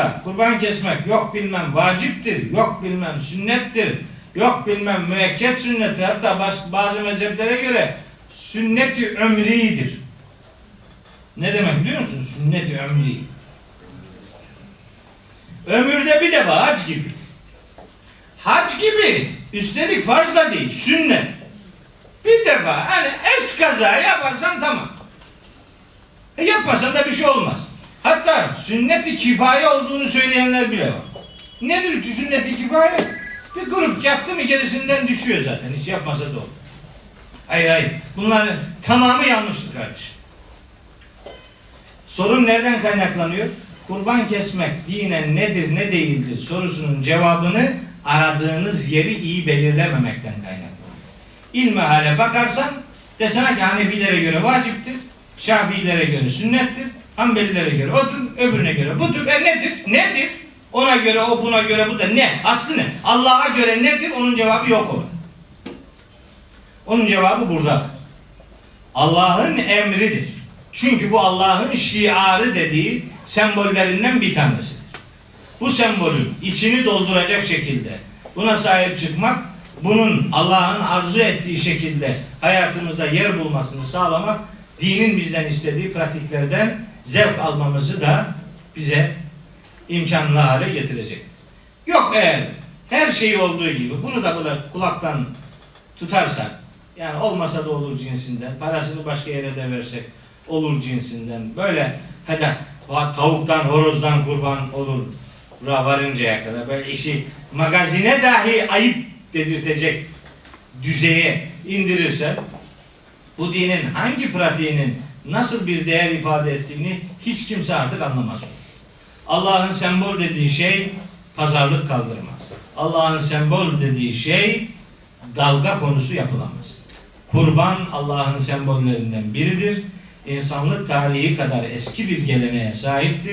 da kurban kesmek yok bilmem vaciptir, yok bilmem sünnettir, yok bilmem müekket sünnettir. Hatta baş- bazı mezheplere göre sünneti ömridir. Ne demek biliyor musun? Sünneti ömri. Ömürde bir defa hac gibi. Hac gibi. Üstelik farz da değil, sünnet. Bir defa hani es kaza yaparsan tamam. E yapmasan da bir şey olmaz. Hatta sünnet-i kifaye olduğunu söyleyenler bile var. Nedir ki sünnet-i kifaye? Bir grup yaptı mı gerisinden düşüyor zaten. Hiç yapmasa da olur. Hayır hayır. Bunlar tamamı yanlıştır kardeşim. Sorun nereden kaynaklanıyor? Kurban kesmek dinen nedir ne değildir sorusunun cevabını aradığınız yeri iyi belirlememekten kaynaklanıyor. İlmihale bakarsan desene ki Hanefilere göre vaciptir, Şafiilere göre sünnettir, Hanbelilere göre odur, öbürüne göre budur. E nedir? Nedir? Ona göre o buna göre bu da ne? Aslı ne? Allah'a göre nedir? Onun cevabı yok orada. Onun cevabı burada. Allah'ın emridir. Çünkü bu Allah'ın şiarı dediği sembollerinden bir tanesidir. Bu sembolün içini dolduracak şekilde buna sahip çıkmak, bunun Allah'ın arzu ettiği şekilde hayatımızda yer bulmasını sağlamak, dinin bizden istediği pratiklerden zevk almamızı da bize imkanlı hale getirecektir. Yok eğer her şey olduğu gibi bunu da böyle kulaktan tutarsak, yani olmasa da olur cinsinden, parasını başka yere de versek olur cinsinden, böyle hadi tavuktan, horozdan kurban olur varıncaya kadar böyle işi magazine dahi ayıp dedirtecek düzeye indirirse bu dinin hangi pratiğinin nasıl bir değer ifade ettiğini hiç kimse artık anlamaz. Allah'ın sembol dediği şey pazarlık kaldırmaz. Allah'ın sembol dediği şey dalga konusu yapılamaz. Kurban Allah'ın sembollerinden biridir. İnsanlık tarihi kadar eski bir geleneğe sahiptir.